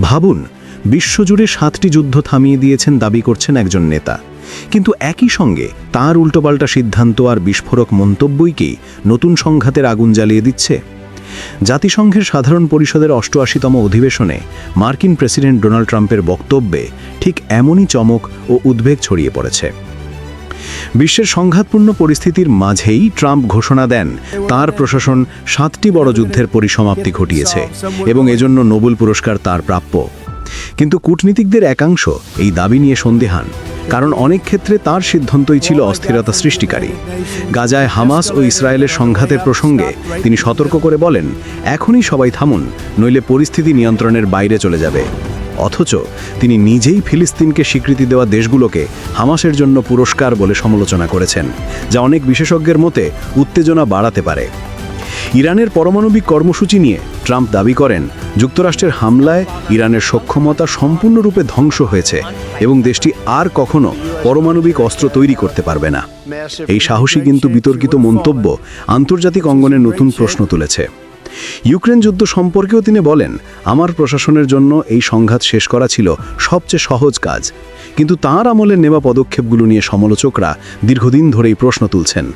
ভাবুন, বিশ্বজুড়ে সাতটি যুদ্ধ থামিয়ে দিয়েছেন দাবি করছেন একজন নেতা। কিন্তু একই সঙ্গে তার উল্টোপাল্টা সিদ্ধান্ত আর বিস্ফোরক মন্তব্যইকেই নতুন সংঘাতের আগুন জ্বালিয়ে দিচ্ছে? জাতিসংঘের সাধারণ পরিষদের অষ্টআশিতম অধিবেশনে মার্কিন প্রেসিডেন্ট ডোনাল্ড ট্রাম্পের বক্তব্যে ঠিক এমনই চমক ও উদ্বেগ ছড়িয়ে পড়েছে। বিশ্বের সংঘাতপূর্ণ পরিস্থিতির মাঝেই ট্রাম্প ঘোষণা দেন, তার প্রশাসন সাতটি বড় যুদ্ধের পরিসমাপ্তি ঘটিয়েছে এবং এজন্য নোবেল পুরস্কার তার প্রাপ্য। কিন্তু কূটনীতিকদের একাংশ এই দাবি নিয়ে সন্দেহান, কারণ অনেক ক্ষেত্রে তার সিদ্ধান্তই ছিল অস্থিরতা সৃষ্টিকারী। গাজায় হামাস ও ইসরায়েলের সংঘাতের প্রসঙ্গে তিনি সতর্ক করে বলেন, এখনই সবাই থামুন, নইলে পরিস্থিতি নিয়ন্ত্রণের বাইরে চলে যাবে। অথচ তিনি নিজেই ফিলিস্তিনকে স্বীকৃতি দেওয়া দেশগুলোকে হামাসের জন্য পুরস্কার বলে সমালোচনা করেছেন, যা অনেক বিশেষজ্ঞের মতে উত্তেজনা বাড়াতে পারে। ইরানের পারমাণবিক কর্মসূচি নিয়ে ট্রাম্প দাবি করেন, যুক্তরাষ্ট্রের হামলায় ইরানের সক্ষমতা সম্পূর্ণরূপে ধ্বংস হয়েছে এবং দেশটি আর কখনো পারমাণবিক অস্ত্র তৈরি করতে পারবে না। এই সাহসী কিন্তু বিতর্কিত মন্তব্য আন্তর্জাতিক অঙ্গনে নতুন প্রশ্ন তুলেছে। ইউক্রেন যুদ্ধ সম্পর্কেও তিনি বলেন, আমার প্রশাসনের জন্য এই সংঘাত শেষ করা ছিল সবচেয়ে সহজ কাজ। কিন্তু তাঁর আমলে নেওয়া পদক্ষেপগুলো নিয়ে সমালোচকরা দীর্ঘদিন ধরেই প্রশ্ন তুলছেন।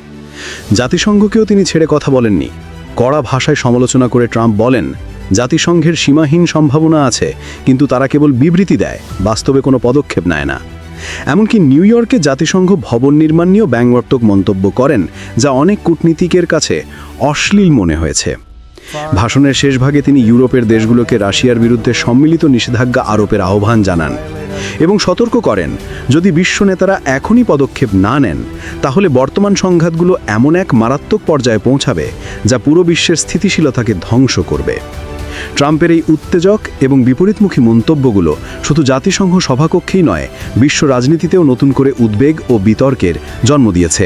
জাতিসংঘকেও তিনি ছেড়ে কথা বলেননি। কড়া ভাষায় সমালোচনা করে ট্রাম্প বলেন, জাতিসংঘের সীমাহীন সম্ভাবনা আছে, কিন্তু তারা কেবল বিবৃতি দেয়, বাস্তবে কোনো পদক্ষেপ নেয় না। এমনকি নিউ ইয়র্কে জাতিসংঘ ভবন নির্মাণ নিয়েও ব্যঙ্গাত্মক মন্তব্য করেন, যা অনেক কূটনীতিকের কাছে অশ্লীল মনে হয়েছে। ভাষণের শেষ ভাগে তিনি ইউরোপের দেশগুলোকে রাশিয়ার বিরুদ্ধে সম্মিলিত নিষেধাজ্ঞা আরোপের আহ্বান জানান এবং সতর্ক করেন, যদি বিশ্ব নেতারা এখনই পদক্ষেপ না নেন, তাহলে বর্তমান সংঘাতগুলো এমন এক মারাত্মক পর্যায়ে পৌঁছাবে যা পুরো বিশ্বের স্থিতিশীলতাকে ধ্বংস করবে। ট্রাম্পের এই উত্তেজক এবং বিপরীতমুখী মন্তব্যগুলো শুধু জাতিসংঘ সভাকক্ষেই নয়, বিশ্ব রাজনীতিতেও নতুন করে উদ্বেগ ও বিতর্কের জন্ম দিয়েছে।